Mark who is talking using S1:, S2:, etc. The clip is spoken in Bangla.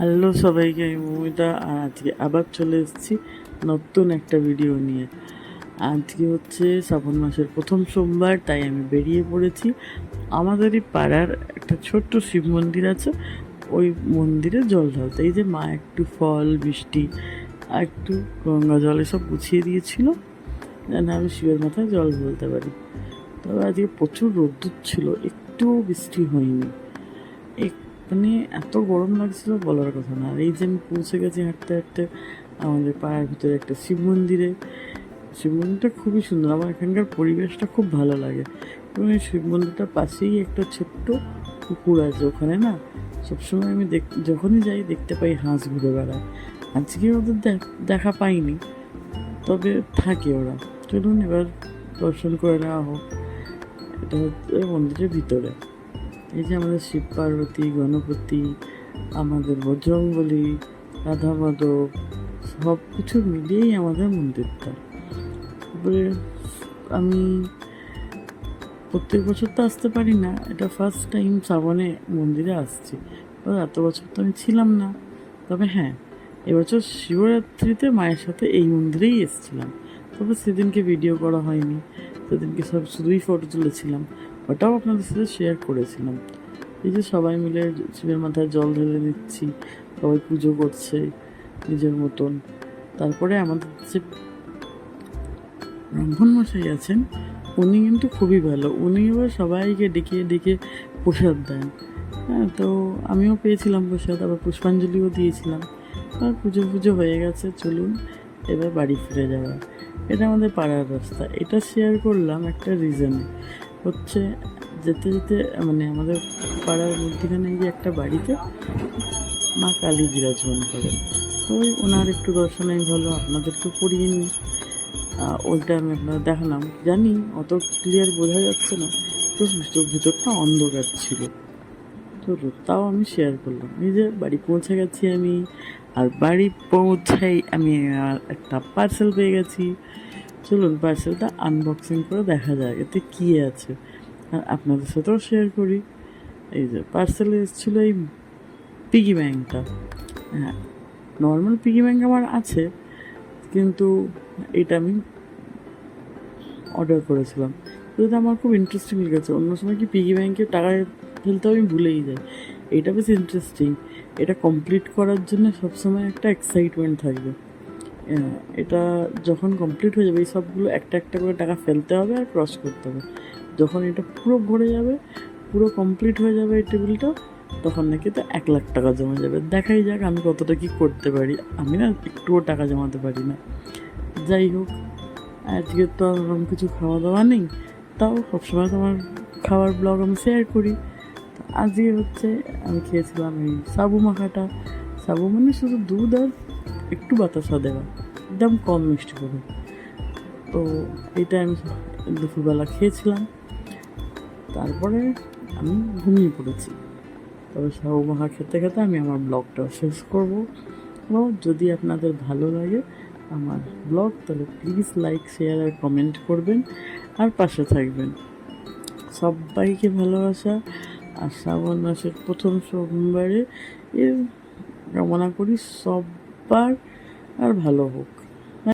S1: হ্যালো সবাইকে, আমি মমিতা, আর আজকে আবার চলে এসেছি নতুন একটা ভিডিও নিয়ে। আজকে হচ্ছে শ্রাবণ মাসের প্রথম সোমবার, তাই আমি বেরিয়ে পড়েছি। আমাদেরই পাড়ার একটা ছোট্ট শিব মন্দির আছে, ওই মন্দিরে জল ঢালতে। এই যে মা একটু ফল, মিষ্টি, আর একটু গঙ্গা জল এসব গুছিয়ে দিয়েছিল, যেন আমি শিবের মাথায় জল ঢালতে পারি। তবে আজকে প্রচুর রোদ্দুর ছিল, একটুও বৃষ্টি হয়নি। এক মানে এত গরম লাগছিল বলার কথা না। আর এই যে আমি পৌঁছে গেছি হাঁটতে হাঁটতে, আমাদের পাড়ার ভিতরে একটা শিব মন্দিরে। শিব মন্দিরটা খুবই সুন্দর, আমার এখানকার পরিবেশটা খুব ভালো লাগে। এবং এই শিব মন্দিরটার পাশেই একটা ছোট্ট পুকুর আছে ওখানে না। সবসময় আমি দেখ, যখনই যাই দেখতে পাই হাঁস ঘুরে বেড়ায়। আজকে ওদের দেখ- দেখা পাইনি, তবে থাকে ওরা। চলুন এবার দর্শন করে নেওয়া হোক। এটা হচ্ছে মন্দিরের ভিতরে। এই যে আমাদের শিব পার্বতী, গণপতি, আমাদের বজরংবলী রাধা মাধব সব কিছু মিলিয়েই আমাদের মন্দিরটা। তারপরে আমি প্রত্যেক বছর তো আসতে পারি না, এটা ফার্স্ট টাইম শ্রাবণে মন্দিরে আসছি। এত বছর তো আমি ছিলাম না, তবে হ্যাঁ এবছর শিবরাত্রিতে মায়ের সাথে এই মন্দিরেই এসেছিলাম। তবে সেদিনকে ভিডিও করা হয়নি, সেদিনকে সব শুধুই ফটো তুলেছিলাম। ওটাও আপনাদের সাথে শেয়ার করেছিলাম। এই যে সবাই মিলে শিবের মাথায় জল ঢেলে দিচ্ছি, সবাই পুজো করছে নিজের মতন। তারপরে আমাদের যে ব্রাহ্মণ মশাই আছেন, উনি কিন্তু খুবই ভালো। উনি এবার সবাইকে ডেকে ডেকে প্রসাদ দেন। হ্যাঁ তো আমিও পেয়েছিলাম প্রসাদ, আবার পুষ্পাঞ্জলিও দিয়েছিলাম। আর পুজো পুজো হয়ে গেছে, চলুন এবার বাড়ি ফিরে যাওয়া। এটা আমাদের পাড়ার রাস্তা। এটা শেয়ার করলাম একটা রিজনে হচ্ছে যেতে যেতে মানে আমাদের পাড়ার মধ্যখানে যে একটা বাড়িতে মা কালী বিরাজমান করেন তো ওই ওনার একটু দর্শন আমি ভালো আপনাদেরকেও করিয়ে নিই। ওইটা আমি আপনাদের দেখালাম, জানি অত ক্লিয়ার বোঝা যাচ্ছে না, তো ভিতর ভিতরটা অন্ধকার ছিল। তো তাও আমি শেয়ার করলাম, এই যে বাড়ি পৌঁছে গেছি আমি, আর বাড়ি পৌঁছাই আমি একটা পার্সেল পেয়ে গেছি। চলুন, পার্সেলটা আনবক্সিং করে দেখা যায় এতে কী আছে। আর আপনাদের সাথেও শেয়ার করি। এই যে পার্সেলে এসেছিল এই পিগি ব্যাংকটা হ্যাঁ নর্মাল পিগি ব্যাংক আমার আছে, কিন্তু এটা আমি অর্ডার করেছিলাম। এটা আমার খুব ইন্টারেস্টিং লেগেছে। অন্য সময় কি পিগি ব্যাংকে টাকা ফেলতে আমি ভুলেই যাই। এটা বেশ ইন্টারেস্টিং এটা কমপ্লিট করার জন্য সবসময় একটা এক্সাইটমেন্ট থাকবে। এটা যখন কমপ্লিট হয়ে যাবে, এই সবগুলো একটা একটা করে টাকা ফেলতে হবে আর ক্রস করতে হবে। যখন এটা পুরো ভরে যাবে, পুরো কমপ্লিট হয়ে যাবে এই টেবিলটা তখন নাকি তো এক লাখ টাকা জমা যাবে। দেখাই যাক আমি কতটা কি করতে পারি। আমি না একটুও টাকা জমাতে পারি না। যাই হোক, আজকে তো ওরকম কিছু খাওয়া দাওয়া নেই। তাও সবসময় তো আমার খাওয়ার ব্লগ আমি শেয়ার করি। আজকে হচ্ছে আমি খেয়েছিলাম এই সাবু মাখাটা। সাবু মানে শুধু দুধ আর একটু বাতাসা দেওয়া। একদম কম মিষ্টি করে তো এটা আমি দুপুরবেলা খেয়েছিলাম। তারপরে আমি ঘুমিয়ে পড়েছি। তবে মাখা খেতে খেতে আমি আমার ব্লগটা শেষ করব। এবং যদি আপনাদের ভালো লাগে আমার ব্লগ, তাহলে প্লিজ লাইক শেয়ার আর কমেন্ট করবেন। আর পাশে থাকবেন। সবাইকে ভালোবাসা। আর শ্রাবণ মাসের প্রথম সোমবারে এর কামনা করি সবার। আর ভালো হোক।